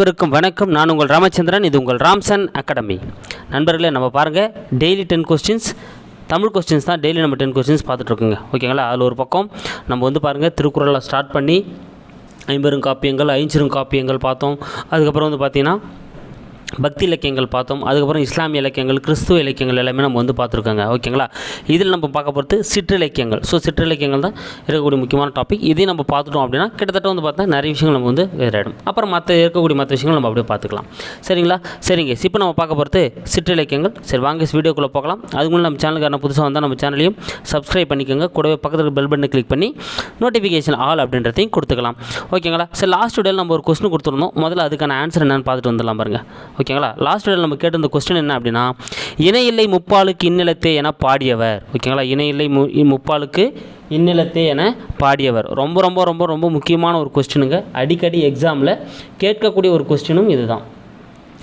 அனைவருக்கும் வணக்கம். நான் உங்கள் ராமச்சந்திரன் இது உங்கள் ராம்சன் அகாடமி. நண்பர்களே நம்ம பாருங்கள் daily ten questions Tamil questions தான் டெய்லி நம்ம டென் கொஸ்டின்ஸ் பார்த்துட்ருக்கோங்க. ஓகேங்களா? அதில் ஒரு பக்கம் நம்ம வந்து பாருங்கள் திருக்குறளை ஸ்டார்ட் பண்ணி ஐம்பெரும் காப்பியங்கள் ஐஞ்சிரும் காப்பியங்கள் பார்த்தோம். அதுக்கப்புறம் வந்து பார்த்திங்கன்னா பக்தி இலக்கியங்கள் பார்த்தோம். அதுக்கப்புறம் இஸ்லாமிய இலக்கியங்கள் கிறிஸ்துவ இலக்கியங்கள் எல்லாமே நம்ம வந்து பார்த்துருக்கோங்க. ஓகேங்களா? இதில் நம்ம பார்க்க போகிறது சிற்றிலக்கியங்கள். ஸோ சிற்றிலக்கியங்கள் தான் இருக்கக்கூடிய முக்கியமான டாபிக் இதையும் நம்ம பார்த்துட்டோம் அப்படின்னா கிட்டத்தட்ட வந்து பார்த்தா நிறைய விஷயங்கள் நம்ம வந்து வேறாயிடும். அப்புறம் மற்ற இருக்கக்கூடிய மற்ற விஷயங்கள் நம்ம அப்படியே பார்த்துக்கலாம். சரிங்களா? சரிங்க. இப்போ நம்ம பார்க்க போகிறது சிற்றிலக்கியங்கள். சரி வாங்க வீடியோக்குள்ளே போகலாம். அதுக்கு முன்னாடி நம்ம சேனலுக்கான புதுசாக வந்தால் நம்ம சேனலையும் சப்ஸ்கிரைப் பண்ணிக்கோங்க. கூடவே பக்கத்தில் பெல் பட்டனை கிளிக் பண்ணி நோட்டிஃபிகேஷன் ஆல் அப்படின்றதையும் கொடுத்துக்கலாம். ஓகேங்களா? சரி லாஸ்ட் வீடியோவில் நம்ம ஒரு கொஸ்டின் கொடுத்துருந்தோம். முதல்ல அதுக்கான ஆன்சர் என்னென்னு பார்த்துட்டு வந்துடலாம் பாருங்க. ஓகேங்களா? லாஸ்ட் வீடியோவில் நம்ம கேட்டிருந்த கொஸ்டின் என்ன அப்படின்னா இணையில்லை முப்பாலுக்கு இன்னிலத்தே என பாடியவர். ஓகேங்களா? இணையில்லை மு முப்பாலுக்கு இன்னிலத்தே என பாடியவர். ரொம்ப ரொம்ப ரொம்ப ரொம்ப முக்கியமான ஒரு கொஸ்டினுங்க அடிக்கடி எக்ஸாமில் கேட்கக்கூடிய ஒரு கொஸ்டினும் இதுதான்.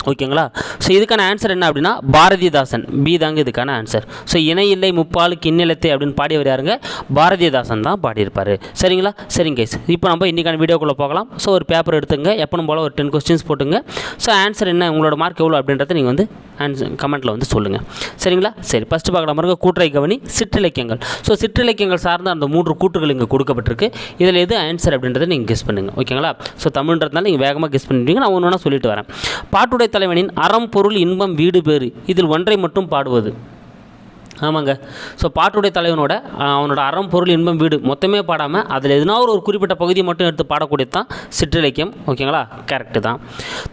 ஓகேங்களா? ஸோ இதுக்கான ஆன்சர் என்ன அப்படின்னா பாரதிதாசன். பி தாங்க இதுக்கான ஆன்சர் ஸோ இணை இல்லை முப்பாலுக்கு இன்னிலத்தை அப்படின்னு பாடியவர் யாருங்க? பாரதிதாசன் தான் பாடியிருப்பார். சரிங்களா? சரிங்க கைஸ் இப்போ நம்ம இன்றைக்கான வீடியோக்குள்ளே போகலாம். ஸோ ஒரு பேப்பர் எடுத்துங்க. எப்பனும் போல் ஒரு டென் கொஸ்டின்ஸ் போட்டுங்க. ஸோ ஆன்சர் என்ன? உங்களோட மார்க் எவ்வளோ அப்படின்றத நீங்கள் வந்து ஆன்சர் கமெண்ட்டில் வந்து சொல்லுங்கள் சரிங்களா? சரி ஃபஸ்ட்டு பார்க்கலாம் பாருங்க. கூட்டுரை கவனி சிற்றிலக்கியங்கள். ஸோ சிற்றிலக்கியங்கள் சார்ந்த அந்த மூன்று கூற்றுகள் இங்கே கொடுக்கப்பட்டிருக்கு. இதில் எது ஆன்சர் அப்படின்றத நீங்கள் கெஸ் பண்ணுங்கள் ஓகேங்களா? ஸோ தமிழ்ன்றதுனால நீங்கள் வேகமாக கெஸ் பண்ணிட்டீங்க நான் ஒன்று ஒன்றா சொல்லிட்டு வரேன். பாட்டுடை தலைவனின் அறம் பொருள் இன்பம் வீடு பேறு இதில் ஒன்றை மட்டும் பாடுவது. ஆமாங்க. ஸோ பாட்டுடைய தலைவனோட அவனோட அறம் பொருள் இன்பம் வீடு மொத்தமே பாடாமல் அதில் எதுனா ஒரு ஒரு குறிப்பிட்ட பகுதியை மட்டும் எடுத்து பாடக்கூடியது தான் சிற்றிலக்கியம். ஓகேங்களா கரெக்டு தான்.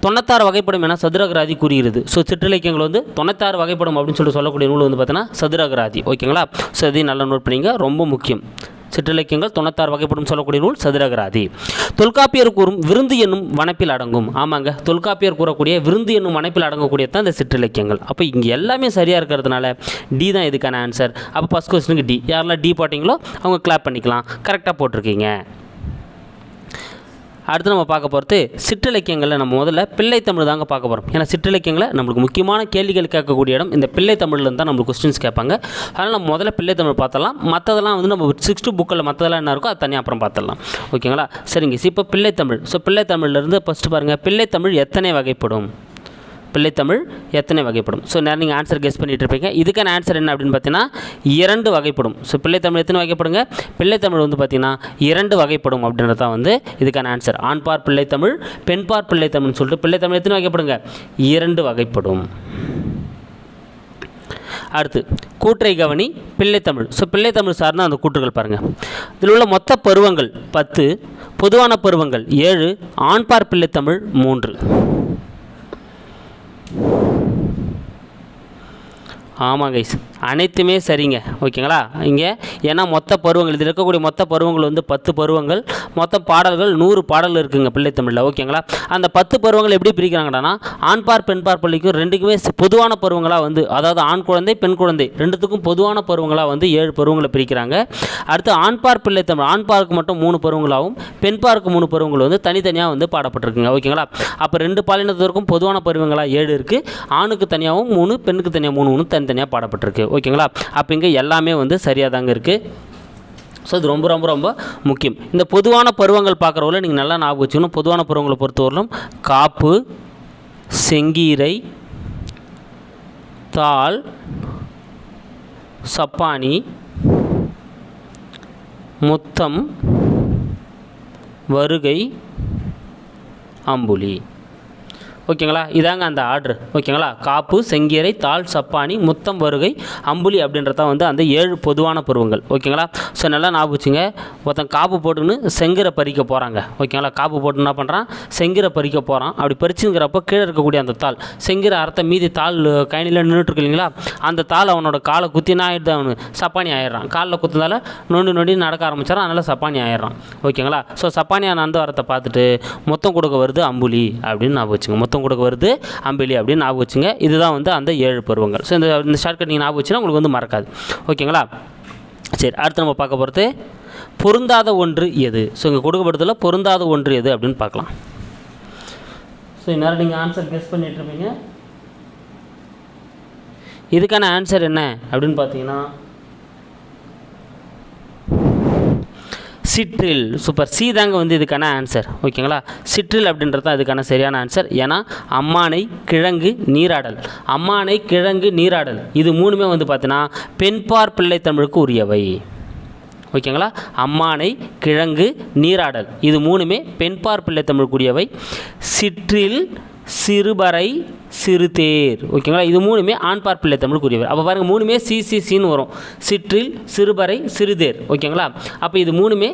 தொண்ணூத்தாறு வகைப்படும் என சதுரகராதி கூறுகிறது. ஸோ சிற்றிலக்கியங்கள் வந்து தொண்ணூத்தாறு வகைப்படும் அப்படின்னு சொல்லிட்டு சொல்லக்கூடிய நூல் வந்து பார்த்தீங்கன்னா சதுரகராதி. ஓகேங்களா ஸோ இதையும் நல்லா நோட் பண்ணிங்க. ரொம்ப முக்கியம். சிற்றிலக்கியங்கள் தொண்ணூத்தாறு வகைப்படும் சொல்லக்கூடிய நூல் சதுரகராதி. தொல்காப்பியர் கூறும் விருந்து என்னும் வனப்பில் அடங்கும். ஆமாங்க. தொல்காப்பியர் கூறக்கூடிய விருந்து என்னும் வனப்பில் அடங்கக்கூடிய தான் இந்த சிற்றிலக்கியங்கள். அப்போ இங்கே எல்லாமே சரியாக இருக்கிறதுனால டி தான் இதுக்கான ஆன்சர் அப்போ ஃபஸ்ட் கொஸ்டினுக்கு டி யாரெல்லாம் டி போட்டிங்களோ அவங்க கிளாப் பண்ணிக்கலாம். கரெக்டாக போட்டிருக்கீங்க. அடுத்து நம்ம பார்க்க போகிறது சிற்றிலக்கியங்களில் நம்ம முதல்ல பிள்ளை தமிழ் தாங்க பார்க்க போகிறோம் ஏன்னா சிற்றிலக்கியங்களை நம்மளுக்கு முக்கியமான கேள்விகள் கேட்கக்கூடிய இடம் இந்த பிள்ளை தமிழ்லேருந்து தான் நம்மளுக்கு கொஸ்டின்ஸ் கேட்பாங்க. அதனால் நம்ம முதல்ல பிள்ளை தமிழ் பார்த்தலாம் மற்றதெல்லாம் வந்து நம்ம சிக்ஸ்த்து புக்கில் மற்றதெல்லாம் என்ன இருக்கோ அது தனியாக அப்புறம் பார்த்துடலாம். ஓகேங்களா? சரிங்க. இப்போ பிள்ளை தமிழ். ஸோ பிள்ளை தமிழ்லேருந்து ஃபஸ்ட்டு பாருங்கள் பிள்ளை தமிழ் எத்தனை வகைப்படும்? பிள்ளைத்தமிழ் எத்தனை வகைப்படும்? ஸோ நேரம் நீங்கள் ஆன்சர் கெஸ் பண்ணிகிட்டு இருப்பீங்க. இதுக்கான ஆன்சர் என்ன அப்படின்னு பார்த்தீங்கன்னா இரண்டு வகைப்படும். ஸோ பிள்ளைத்தமிழ் எத்தனை வகைப்படுங்க? பிள்ளைத்தமிழ் வந்து பார்த்தீங்கன்னா இரண்டு வகைப்படும் அப்படின்றது தான் வந்து இதுக்கான ஆன்சர் ஆண்பார் பிள்ளைத்தமிழ் பெண்பார் பிள்ளைத்தமிழ்னு சொல்லிட்டு பிள்ளைத்தமிழ் எத்தனை வகைப்படுங்க? இரண்டு வகைப்படும். அடுத்து கூற்றை கவனி பிள்ளைத்தமிழ். ஸோ பிள்ளைத்தமிழ் சார்ந்த அந்த கூற்றுகள் பாருங்கள் இதில் உள்ள மொத்த பருவங்கள் பத்து பொதுவான பருவங்கள் ஏழு ஆண்பார் பிள்ளைத்தமிழ் மூன்று. ஆமாம் கைஸ் அனைத்துமே சரிங்க ஓகேங்களா? இங்கே ஏன்னா மொத்த பருவங்கள் இதில் இருக்கக்கூடிய மொத்த பருவங்கள் வந்து பத்து பருவங்கள் மொத்த பாடல்கள் நூறு பாடல் இருக்குங்க பிள்ளைத்தமிழில் ஓகேங்களா? அந்த பத்து பருவங்கள் எப்படி பிரிக்கிறாங்கடானா ஆண்பார் பெண்பார் பள்ளிக்கும் ரெண்டுக்குமே பொதுவான பருவங்களாக வந்து அதாவது ஆண் குழந்தை பெண் குழந்தை ரெண்டுத்துக்கும் பொதுவான பருவங்களாக வந்து ஏழு பருவங்களை பிரிக்கிறாங்க. அடுத்து ஆண்பார் பிள்ளைத்தமிழ் ஆண்பாருக்கு மட்டும் மூணு பருவங்களாகவும் பெண்பாருக்கு மூணு பருவங்கள் வந்து தனித்தனியாக வந்து பாடப்பட்டிருக்குங்க ஓகேங்களா? அப்போ ரெண்டு பாலினத்திற்கும் பொதுவான பருவங்களாக ஏழு இருக்குது ஆணுக்கு தனியாகவும் மூணு பெண்ணுக்கு தனியாக மூணு மூணு தனித்தனியாக பாடப்பட்டிருக்கு ஓகேங்களா? அப்போ இங்கே எல்லாமே வந்து சரியாக தாங்க இருக்குது ஸோ இது ரொம்ப ரொம்ப ரொம்ப முக்கியம். இந்த பொதுவான பருவங்கள் பார்க்குறவங்கள நீங்கள் நல்லா ஞாபகம் வச்சுக்கணும். பொதுவான பருவங்களை பொறுத்தவரையிலும் காப்பு செங்கீரை தாள் சப்பானி முத்தம் வருகை அம்புலி. ஓகேங்களா? இதாங்க அந்த ஆர்டர் ஓகேங்களா? காப்பு செங்கீரை தாள் சப்பானி முத்தம் வருகை அம்புலி அப்படின்றத வந்து அந்த ஏழு பொதுவான பருவங்கள். ஓகேங்களா? ஸோ நல்லா ஞாபகம் வச்சுங்க. ஒருத்தன் காப்பு போட்டுன்னு செங்கீரை பறிக்க போகிறாங்க ஓகேங்களா? காப்பு போட்டு என்ன பண்ணுறான் செங்கீரை பறிக்க போகிறான் அப்படி பறிச்சுங்கிறப்ப கீழே இருக்கக்கூடிய அந்த தாள். செங்கீரை அறுத்த மீதி தாள் கயனியில் நின்றுட்டு இல்லைங்களா? அந்த தாள் அவனோட காலை குத்தினா ஆயிடுது? அவனு சப்பானி ஆயிடுறான். காலில் குத்துனால நொண்டி நொண்டி நடக்க ஆரம்பிச்சாரான் அதனால் சப்பானி ஆயிடுறான். ஓகேங்களா? ஸோ சப்பானியான அந்த வரத்தை பார்த்துட்டு மொத்தம் கொடுக்க வருது அம்புலி அப்படின்னு ஞாபகம் வச்சுங்க. மொத்தம் கொடுக்க வருது. அம்பிலி அப்படின்னு ஞாபகம் வச்சுங்க. இதுதான் வந்து அந்த ஏழு பருவங்கள். ஸோ இந்த இந்த ஷார்ட்கட் நீங்கள் ஞாபகம் வச்சுன்னா உங்களுக்கு வந்து மறக்காது. ஓகேங்களா சரி அடுத்து நம்ம பார்க்க போகிறது பொருந்தாத ஒன்று எது? ஸோ இங்கே கொடுக்கப்படுறதுல பொருந்தாத ஒன்று எது அப்படின்னு பார்க்கலாம். ஸோ இந்நேரம் நீங்கள் ஆன்சர் கெஸ் பண்ணிட்டு இருப்பீங்க. இதுக்கான ஆன்சர் என்ன அப்படின்னு பார்த்தீங்கன்னா சிற்றில். சூப்பர் சி தாங்க வந்து இதுக்கான ஆன்சர் ஓகேங்களா சிற்றில் அப்படின்றது தான் இதுக்கான சரியான ஆன்சர் ஏன்னா அம்மானை கிழங்கு நீராடல். அம்மானை கிழங்கு நீராடல். இது மூணுமே வந்து பார்த்தீங்கன்னா பெண்பார் பிள்ளை தமிழுக்கு உரியவை. ஓகேங்களா அம்மானை கிழங்கு நீராடல். இது மூணுமே பெண்பார் பிள்ளை தமிழுக்குரியவை சிற்றில் சிறுபறை சிறுதேர் ஓகேங்களா இது மூணுமே ஆண்பார் பிள்ளை தமிழுக்குரியவர். அப்போ பாருங்கள் மூணுமே சிசிசின்னு வரும். சிற்றில் சிறுபறை சிறுதேர். ஓகேங்களா அப்போ இது மூணுமே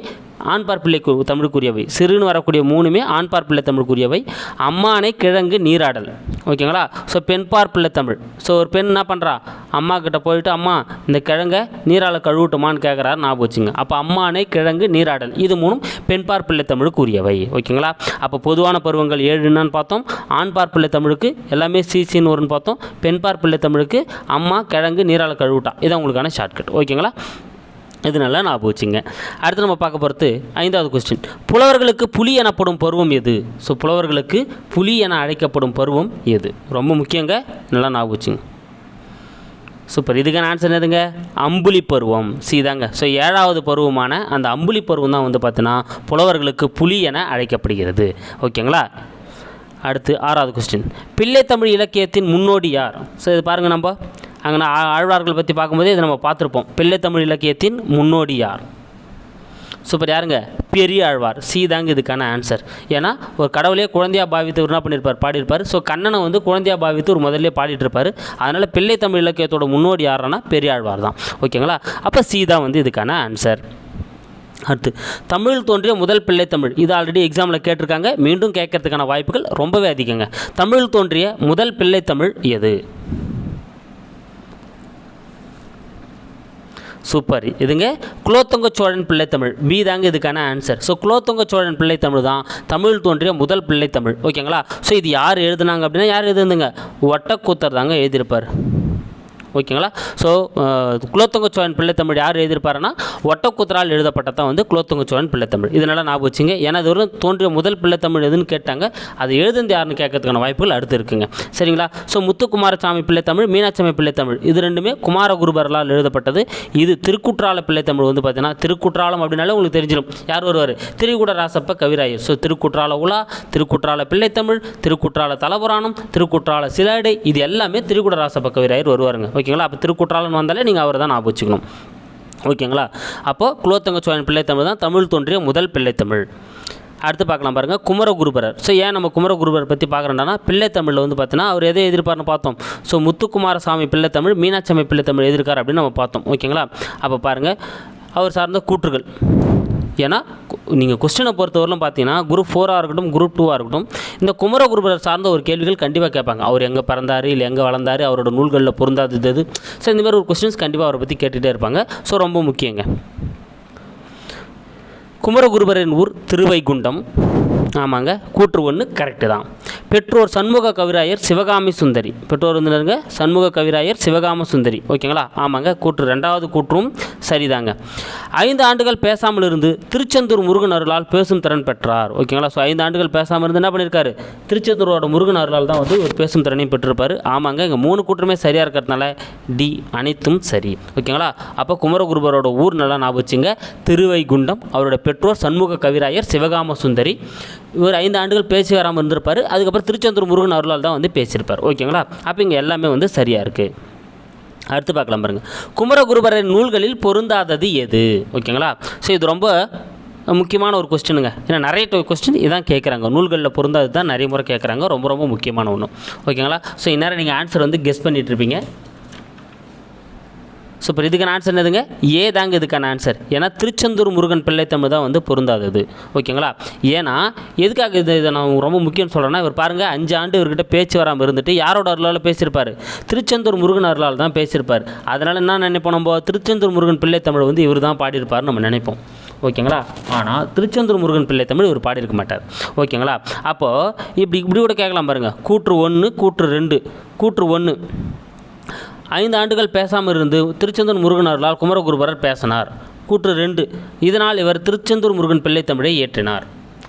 ஆண்பார் பிள்ளை தமிழுக்குரியவை. சிறுன்னு வரக்கூடிய மூணுமே ஆண்பார் பிள்ளை தமிழுக்குரியவை. அம்மானை கிழங்கு நீராடல். ஓகேங்களா? ஸோ பெண்பார் பிள்ளை தமிழ். ஸோ ஒரு பெண் என்ன பண்ணுறா அம்மா கிட்ட போயிட்டு அம்மா இந்த கிழங்கை நீரால கழுவட்டுமான்னு கேட்குறாரு ஞாபகம் வச்சுங்க. அப்போ அம்மானை கிழங்கு நீராடல். இது மூணும் பெண்பார் பிள்ளை தமிழுக்குரியவை. ஓகேங்களா? அப்போ பொதுவான பருவங்கள் ஏழு என்னன்னு பார்த்தோம். ஆண்பார் பிள்ளை தமிழுக்கு எல்லாமே சிசின்னு வரும்னு பார்த்தோம். பெண்பார் பிள்ளை தமிழுக்கு அம்மா கிழங்கு நீராள கழுவிட்டா. இதான் உங்களுக்கான ஷார்ட்கட் ஓகேங்களா? இது நல்லா ஞாபகம் வச்சுங்க அடுத்து நம்ம பார்க்க போகிறது ஐந்தாவது கொஸ்டின் புலவர்களுக்கு புலி எனப்படும் பருவம் எது? ஸோ புலவர்களுக்கு புலி என அழைக்கப்படும் பருவம் எது? ரொம்ப முக்கியங்க. நல்லா ஞாபகம் வச்சுங்க. சூப்பர் இதுக்கான ஆன்சர் எதுங்க அம்புலி பருவம். சீதாங்க ஸோ ஏழாவது பருவமான அந்த அம்புலி பருவம் தான் வந்து பார்த்தீங்கன்னா புலவர்களுக்கு புலி என அழைக்கப்படுகிறது. ஓகேங்களா? அடுத்து ஆறாவது கொஸ்டின் பிள்ளை தமிழ் இலக்கியத்தின் முன்னோடி யார்? ஸோ இது பாருங்கள் நம்ம. அங்கே நான் ஆழ்வார்கள் பற்றி பார்க்கும்போதே இதை நம்ம பார்த்துருப்போம். பிள்ளை தமிழ் இலக்கியத்தின் முன்னோடி யார் சூப்பர் யாருங்க? பெரிய ஆழ்வார். சி தாங்க இதுக்கான ஆன்சர் ஏன்னா ஒரு கடவுளே குழந்தையா பாவித்து என்ன பண்ணியிருப்பார் பாடியிருப்பார். ஸோ கண்ணனை வந்து குழந்தையா பாவித்து ஒரு முதல்ல பாடிட்டு இருப்பார் அதனால் பிள்ளை தமிழ் இலக்கியத்தோட முன்னோடி யாருன்னா பெரிய ஆழ்வார் தான். ஓகேங்களா? அப்போ சி தான் வந்து இதுக்கான ஆன்சர் அடுத்து தமிழ் தோன்றிய முதல் பிள்ளை தமிழ். இது ஆல்ரெடி எக்ஸாமில் கேட்டிருக்காங்க. மீண்டும் கேட்கறதுக்கான வாய்ப்புகள் ரொம்பவே அதிகங்க. தமிழ் தோன்றிய முதல் பிள்ளை தமிழ் எது? சூப்பர். இதுங்க குலோத்துங்க சோழன் பிள்ளைத்தமிழ் பி தாங்க இதுக்கான ஆன்சர் ஸோ குலோத்துங்க சோழன் பிள்ளைத்தமிழ் தான் தமிழ் தோன்றிய முதல் பிள்ளைத்தமிழ் ஓகேங்களா ஸோ இது யார் எழுதுனாங்க அப்படின்னா யார் எழுதுந்துங்க ஒட்டக்கூத்தர் தாங்க எழுதியிருப்பார். ஓகேங்களா? ஸோ குலோத்துங்க சோழன் பிள்ளைத்தமிழ் யார் எழுதியிருப்பாருன்னா ஒட்டக்கூத்தரால் எழுதப்பட்டதான் வந்து குலோத்துங்க சோழன் பிள்ளைத்தமிழ். இதனால் ஞாபகம் வச்சுங்க. ஏன்னா இது தோன்றிய முதல் பிள்ளைத்தமிழ் எதுன்னு கேட்டாங்க. அது எழுதுந்து யாருன்னு கேட்கறதுக்கான வாய்ப்புகள் அடுத்து இருக்குங்க. சரிங்களா? ஸோ முத்துக்குமாரசாமி பிள்ளைத்தமிழ் மீனாட்சாமி பிள்ளைத்தமிழ் இது ரெண்டுமே குமாரகுருபரலால் எழுதப்பட்டது. இது திருக்குற்றால பிள்ளைத்தமிழ் வந்து பார்த்தீங்கன்னா திருக்குற்றாலம் அப்படின்னாலே உங்களுக்கு தெரிஞ்சிடும். யார் வருவார் திரிகுட ராசப்ப கவிராயர். ஸோ திருக்குற்றால உலா திருக்குற்றால பிள்ளைத்தமிழ் திருக்குற்றால தலபுராணம் திருக்குற்றால சிலாடை இது எல்லாமே திரிகுட ராசப்ப கவிராயர் வருவாருங்க ஓகேங்களா? அப்போ திருக்குற்றாலன் வந்தாலே நீங்கள் அவரை தான் ஞாபகம் வச்சுக்கணும் ஓகேங்களா? அப்போது குலோத்தங்க சோழன் பிள்ளைத்தமிழ் தான் தமிழ் தோன்றிய முதல் பிள்ளைத்தமிழ் அடுத்து பார்க்கலாம் பாருங்கள் குமரகுருபரர். ஸோ ஏன் நம்ம குமரகுருபரர் பற்றி பார்க்குறோம்னா பிள்ளைத்தமிழில் வந்து பார்த்தீங்கன்னா அவர் எதை எதிர்ப்பார்னு பார்த்தோம்? ஸோ முத்துக்குமாரசாமி பிள்ளைத்தமிழ் பிள்ளை பிள்ளைத்தமிழ் எதிர்க்கார் அப்படின்னு நம்ம பார்த்தோம். ஓகேங்களா? அப்போ பாருங்கள் அவர் சார்ந்த கூற்றுகள். ஏன்னா நீங்கள் கொஸ்டினை பொறுத்தவரையிலும் பார்த்தீங்கன்னா குரூப் ஃபோராக இருக்கட்டும் குரூப் டூவாக இருக்கட்டும் இந்த குமர குமரகுருபரர் சார்ந்த ஒரு கேள்விகள் கண்டிப்பாக கேட்பாங்க. அவர் எங்கே பிறந்தார் இல்லை எங்கே வளர்ந்தார் அவரோட நூல்களில் பொருந்தாதது ஸோ இந்த மாதிரி ஒரு கொஸ்டின்ஸ் கண்டிப்பாக அவரை பற்றி கேட்டுகிட்டே இருப்பாங்க. ஸோ ரொம்ப முக்கியங்க. குமரகுருபரின் ஊர் திருவைகுண்டம். ஆமாங்க. கூற்று ஒன்று கரெக்டு தான். பெற்றோர் சண்முக கவிராயர் சிவகாமி சுந்தரி. பெற்றோர் வந்துருங்க சண்முக கவிராயர் சிவகாம சுந்தரி. ஓகேங்களா? ஆமாங்க. கூற்று ரெண்டாவது கூற்றும் சரிதாங்க. ஐந்து ஆண்டுகள் பேசாமல் இருந்து திருச்செந்தூர் முருகன் அருளால் பேசும் திறன் பெற்றார். ஓகேங்களா? ஸோ ஐந்து ஆண்டுகள் பேசாமல் இருந்து என்ன பண்ணியிருக்காரு திருச்செந்தூரோட முருகன் அருளால் தான் வந்து ஒரு பேசும் திறனையும் பெற்றிருப்பார். ஆமாங்க. இங்கே மூணு கூற்றுமே சரியாக இருக்கிறதுனால டி அனைத்தும் சரி. ஓகேங்களா? அப்போ குமரகுருபரோட ஊர் நல்லா ஞாபகம் வச்சுங்க. திருவைகுண்டம் அவரோட பெற்றோர் சண்முக கவிராயர் சிவகாம சுந்தரி. இவர் ஐந்து ஆண்டுகள் பேசி வராமல் இருந்திருப்பார். அதுக்கப்புறம் திருச்செந்தூர் முருகன் அருளால் தான் வந்து பேசியிருப்பார். ஓகேங்களா? அப்போ இங்கே எல்லாமே வந்து சரியாக இருக்குது அடுத்து பார்க்கலாம் பாருங்கள் குமரகுருபரின் நூல்களில் பொருந்தாதது எது? ஓகேங்களா? ஸோ இது ரொம்ப முக்கியமான ஒரு கொஸ்டினுங்க ஏன்னா நிறைய கொஸ்டின் இதான் கேட்குறாங்க நூல்களில் பொருந்தாது தான் நிறைய முறை கேட்குறாங்க ரொம்ப ரொம்ப முக்கியமான ஒன்று ஓகேங்களா? ஸோ இந்நேரம் நீங்கள் ஆன்சர் வந்து கெஸ் பண்ணிகிட்ருப்பீங்க ஸோ இப்போ இதுக்கான ஆன்சர் என்னதுங்க? ஏ தாங்க இதுக்கான ஆன்சர் ஏன்னா திருச்செந்தூர் முருகன் பிள்ளைத்தமிழ் தான் வந்து பொருந்தாதது ஓகேங்களா? ஏன்னா எதுக்காக இது இதை நான் ரொம்ப முக்கியம்னு சொல்கிறேன்னா இவர் பாருங்கள் அஞ்சு ஆண்டு இவர்கிட்ட பேச்சு வராமல் இருந்துட்டு யாரோட அருளால் பேசியிருப்பார்? திருச்செந்தூர் முருகன் அருளால் தான் பேசியிருப்பார். அதனால் என்ன நினைப்போம் நம்ம? திருச்செந்தூர் முருகன் பிள்ளை தமிழ் வந்து இவர் தான் பாடியிருப்பார் நம்ம நினைப்போம். ஓகேங்களா? ஆனால் திருச்செந்தூர் முருகன் பிள்ளை தமிழ் இவர் பாடியிருக்க மாட்டார். ஓகேங்களா? அப்போது இப்படி இப்படி கூட கேட்கலாம் பாருங்கள் கூற்று ஒன்று கூற்று ரெண்டு. கூற்று ஒன்று ஐந்து ஆண்டுகள் பேசாமல் இருந்து திருச்செந்தூர் முருகனர்களால் குமரகுருபரர் பேசினார். கூற்று ரெண்டு இதனால் இவர் திருச்செந்தூர் முருகன் பிள்ளை தமிழை ஏற்றினார்.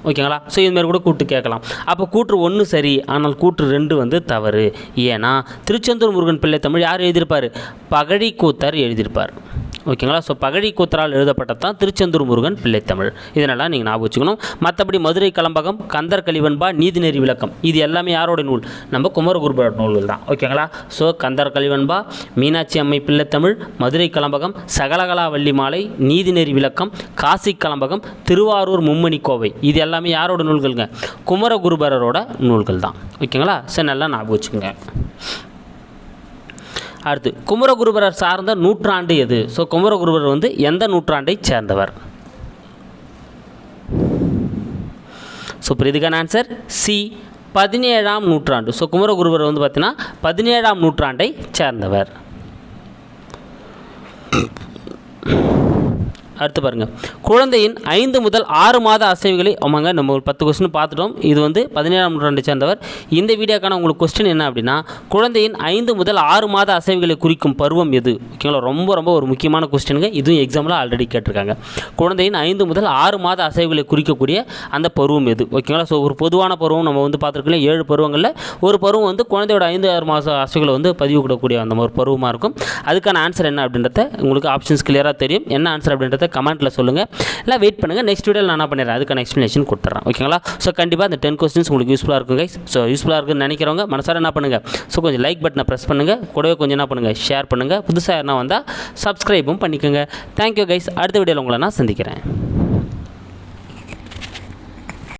ஓகேங்களா? ஸோ இதுமாரி கூட கூட்டு கேட்கலாம். அப்போ கூற்று ஒன்று சரி ஆனால் கூற்று ரெண்டு வந்து தவறு. ஏன்னா திருச்செந்தூர் முருகன் பிள்ளை தமிழ் யார் எழுதியிருப்பார்? பகழி கூத்தர் எழுதியிருப்பார். ஓகேங்களா? ஸோ பகழி கூத்தரால் எழுதப்பட்டது தான் திருச்செந்தூர் முருகன் பிள்ளைத்தமிழ். இதனெல்லாம் நீங்கள் ஞாபகம் வச்சுக்கணும். மற்றபடி மதுரை கலம்பகம் கந்தர் கலிவன்பா நீதிநெறி விளக்கம். இது எல்லாமே யாரோட நூல்? நம்ம குமரகுருபரோட நூல்கள் தான் ஓகேங்களா? ஸோ கந்தர் கலிவன்பா மீனாட்சி அம்மை பிள்ளைத்தமிழ் மதுரை கலம்பகம் சகலகலா வள்ளி மாலை நீதிநெறி விளக்கம் காசி கலம்பகம் திருவாரூர் மும்மணி கோவை. இது எல்லாமே யாரோட நூல்கள்ங்க? குமரகுருபரரோட நூல்கள் தான் ஓகேங்களா? சரி நல்லா ஞாபகம் வச்சுக்கோங்க. அடுத்து குமரகுருபரர் சார்ந்த நூற்றாண்டு எது? ஸோ குமரகுருபரர் வந்து எந்த நூற்றாண்டை சேர்ந்தவர்? ஸோ இப்போ இதுக்கான ஆன்சர் சி பதினேழாம் நூற்றாண்டு. ஸோ குமரகுருபரர் வந்து பார்த்தீங்கன்னா பதினேழாம் நூற்றாண்டை சேர்ந்தவர். அடுத்து பாருங்கள் குழந்தையின் ஐந்து முதல் ஆறு மாத அசைவுகளை ஆமாங்க நம்ம ஒரு பத்து கொஸ்டின் பார்த்துட்டோம். இது வந்து பதினேழாம் நூற்றாண்டு சேர்ந்தவர். இந்த வீடியோக்கான உங்களுக்கு கொஸ்டின் என்ன அப்படின்னா குழந்தையின் ஐந்து முதல் ஆறு மாத அசைவுகளை குறிக்கும் பருவம் எது? ஓகேங்களா ரொம்ப ரொம்ப ஒரு முக்கியமான கொஸ்டினுங்க இதுவும் எக்ஸாமில் ஆல்ரெடி கேட்டிருக்காங்க. குழந்தையின் ஐந்து முதல் ஆறு மாத அசைவுகளை குறிக்கக்கூடிய அந்த பருவம் எது? ஓகேங்களா ஸோ ஒரு பொதுவான பருவம் நம்ம வந்து பார்த்துருக்கோம் ஏழு பருவங்களில் ஒரு பருவம் வந்து குழந்தையோட ஐந்து ஆறு மாத அசைவுகளை வந்து பதிவு கொடுக்கக்கூடிய அந்த ஒரு பருவமாக இருக்கும். அதுக்கான ஆன்சர் என்ன அப்படின்றத உங்களுக்கு ஆப்ஷன்ஸ் கிளியராக தெரியும். என்ன ஆன்சர் அப்படின்றத கமெண்ட்டில் சொல்லுங்கள் இல்லை வெயிட் பண்ணுங்கள் நெக்ஸ்ட் வீடியோவில் நான் என்ன பண்ணிடுறேன்? அதுக்கான எக்ஸ்ப்ளனேஷன் கொடுத்துட்றேன். ஓகேங்களா ஸோ கண்டிப்பாக அந்த டென் கொஸ்டின்ஸ் உங்களுக்கு யூஸ்ஃபுல்லாக இருக்கும் கைஸ் ஸோ யூஸ்ஃபுல்லாக இருக்குன்னு நினைக்கிறவங்க மனசார என்ன பண்ணுங்கள் ஸோ கொஞ்சம் லைக் பட்டனை ப்ரெஸ் பண்ணுங்கள் கூடவே கொஞ்சம் என்ன பண்ணுங்கள் ஷேர் பண்ணுங்கள் புதுசாக என்ன வந்தால் சப்ஸ்கிரைபும் பண்ணிக்கோங்க. தேங்க்யூ கைஸ் அடுத்த வீடியோவில் உங்களை நான் சந்திக்கிறேன்.